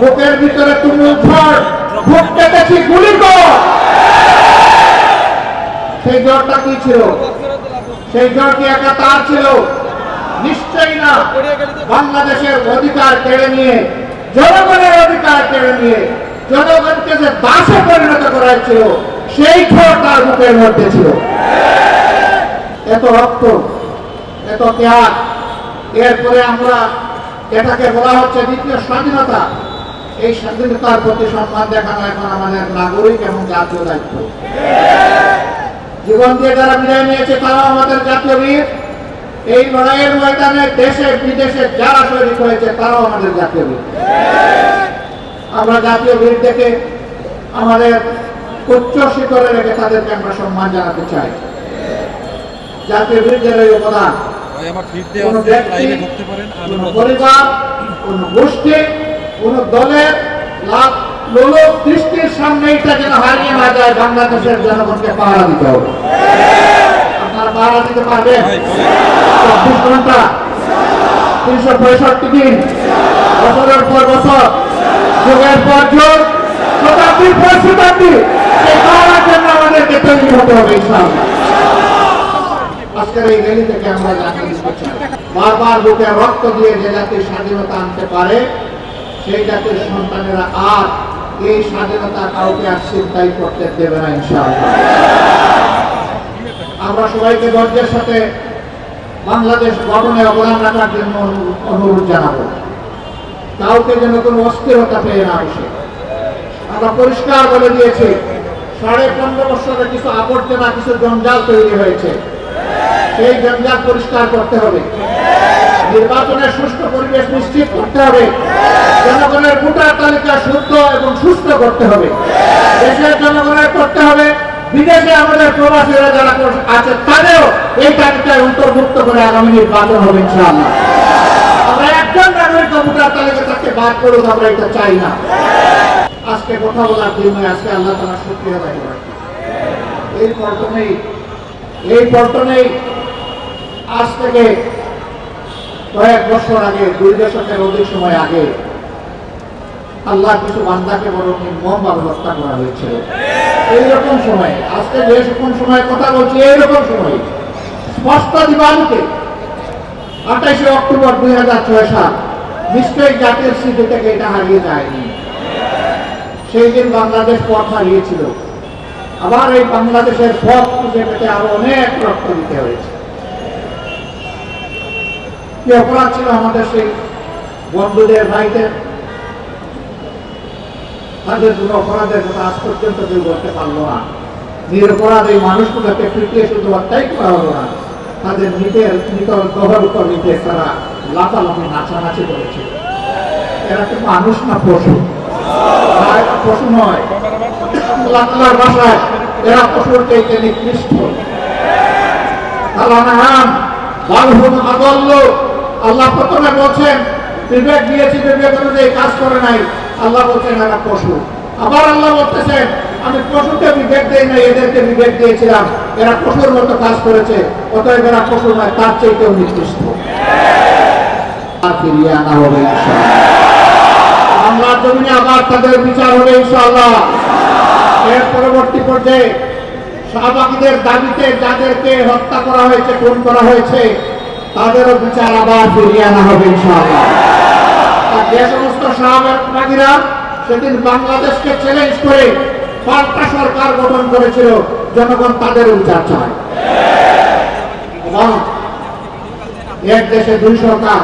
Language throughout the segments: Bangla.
বুকের ভিতরে তুমি ঝড় গুলি সেই জ্বরটা কি ছিল? সেই জ্বর কি একা তার ছিল? নিশ্চয়ই না। বাংলাদেশের অধিকার কেড়ে নিয়ে, জনগণের অধিকার কেড়ে নিয়ে, জনগণকে যে দাসে পরিণত করা হয়েছিল সেই ঝড় তার বুকের মধ্যে ছিল। এত রক্ত, এত ত্যাগ। এরপরে আমরা এটাকে বলা হচ্ছে দ্বিতীয় স্বাধীনতা। এই স্বাধীনতার প্রতি সম্মান দেখানো এখন আমাদের নাগরিক এবং জাতীয় দায়িত্ব। জীবন দিয়ে যারা বিদায় নিয়েছে তারাও আমাদের জাতীয় বীর। এই লড়াইয়ের ময়দানে দেশে বিদেশে যারা শহীদ হয়েছে তারাও আমাদের জাতীয় বীর। আমরা জাতীয় বীর দেখে আমাদের উচ্চ শিখরে রেখে তাদেরকে আমরা সম্মান জানাতে চাই। জাতীয় বীরদের এই অবদান কোন ব্যক্তি কোন পরিবার কোন গোষ্ঠী কোন দলের লাভ দৃষ্টির সামনে এটা যেন হারিয়ে না যায়, বাংলাদেশের জনগণকে পাহারা দিতে হবে। আপনারা পাহারা দিতে পারবেন? চব্বিশ ঘণ্টা। তিনশো পঁয়ষট্টি দিন। বছরের পর বছর। যুগের পর যুগ। শতাব্দীর পর শতাব্দী এই পাহারার জন্য আমাদেরকে তৈরি হতে হবে, ইনশাআল্লাহ। আজকের এই র্যালি থেকে আমরা বারবার বুকে রক্ত দিয়ে জাতির স্বাধীনতা আনতে পারে সেই জাতির সন্তানেরা আর এই স্বাধীনতা কাউকে আর চিন্তাই করতে দেবে না আমরা সবাইকে ধৈর্যের সাথে বাংলাদেশ গঠনে অবদান রাখার জন্য অনুরোধ জানাব। কাউকে যেন কোনো অস্থিরতা পেয়ে না আসে আমরা পরিষ্কার বলে দিয়েছি, সাড়ে পনেরো বছরে কিছু আবর্জনা, কিছু জঞ্জাল তৈরি হয়েছে। সেই জঞ্জাল পরিষ্কার করতে হবে। নির্বাচনের সুষ্ঠু পরিবেশ নিশ্চিত করতে হবে। জনগণের ভোটার তালিকা শুদ্ধ এবং সুস্থ করতে হবে। দেশের জনগণের করতে হবে। বিদেশে আমাদের প্রবাসীরা যারা আছে, তাদেরও এই তালিকায় অন্তর্ভুক্ত করে আগামী নির্বাচন হবে, ইনশাআল্লাহ। আমরা একজন নাগরিক ভোটার তালিকা তাকে বাদ করুক, আমরা এটা চাই না। আজকে কথা বলার দিন আজকে আল্লাহ তালা সক্রিয় দায়ী এই পল্টনেই এই পল্টনেই আজ থেকে কয়েক বছর আগে, দুই দশকের অধিক সময় আগে, আল্লাহ কিছু বান্দাকে বড় নির্মমভাবে হত্যা করা হয়েছিল এইরকম সময়, আজকে যে সকম সময় কথা বলছি, এইরকম সময়। স্পষ্ট দিবালিতে, আঠাশে অক্টোবর দুই হাজার ছয় সাল, নিশ্চয়ই জাতীয় স্মৃতি থেকে এটা হারিয়ে যায়নি। সেই দিন বাংলাদেশ পথ হারিয়েছিল। আবার এই বাংলাদেশের পথ খুঁজে পেতে আরও অনেক রক্ত দিতে হয়েছে। কি অপরাধ ছিল আমাদের সেই বন্ধুদের ভাইদের তাদের কোনো অপরাধের কথা আজ পর্যন্ত কেউ করতে পারল না। নিরপরাধ এই মানুষগুলোকে ফিরিয়ে শুধু হত্যাই করা হলো না, তাদের নিতের নিতর দহর উপর নিতে তারা লাফালাফি নাচানাচি করেছে। এরা তো মানুষ না পশু। পশু নয়। আল্লাহর ভাষায় এরা পশুর চাইতে নিকৃষ্ট। কালানাহাম বালহুম আদল্ল। আল্লাহ প্রথমে বলছেন, বিবেক দিয়েছি বিবেক অনুযায়ী কাজ করে নাই। আল্লাহ বলছেন এরা পশু। আবার আল্লাহ বলতেছেন, আমি পশুকে বিবেক দেই নাই, এদেরকে বিবেক দিয়েছিলাম। এরা পশুর মতো কাজ করেছে, অতএব এরা পশু নয়, তার চাইতেও হবে ইনশাআল্লাহ জমিনে আবার তাদের বিচার হবে, ইনশাআল্লাহ। এর পরবর্তী পর্যায়ে শাহবাগীদের দাবিতে যাদেরকে হত্যা করা হয়েছে, খুন করা হয়েছে তাদেরও বিচার আবার ফিরিয়ে আনা হবে যে সমস্ত সেদিন বাংলাদেশকে চ্যালেঞ্জ করে পাল্টা সরকার গঠন করেছিল, জনগণ বিচার চায়। এক দেশে দুই সরকার,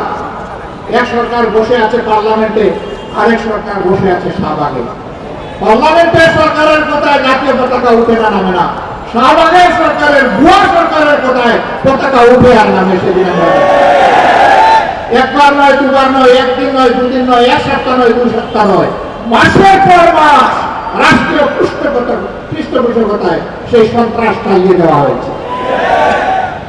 এক সরকার বসে আছে পার্লামেন্টে, আরেক সরকার বসে আছে শাহবাগে। পার্লামেন্টের সরকারের কথায় জাতীয় পতাকা উঠে না নামে না। শাহবাগের সরকারের, ভুয়া সরকারের কোথায়? পতাকা উঠে আর নামে সেদিন একবার নয়, দুবার নয়, একদিন নয়, দুদিন নয়, এক সপ্তাহ নয়, দু সপ্তাহ নয়। মাসের পর মাস রাষ্ট্রীয় পৃষ্ঠপোষকতায় সেই সন্ত্রাস চালিয়ে দেওয়া হয়েছে।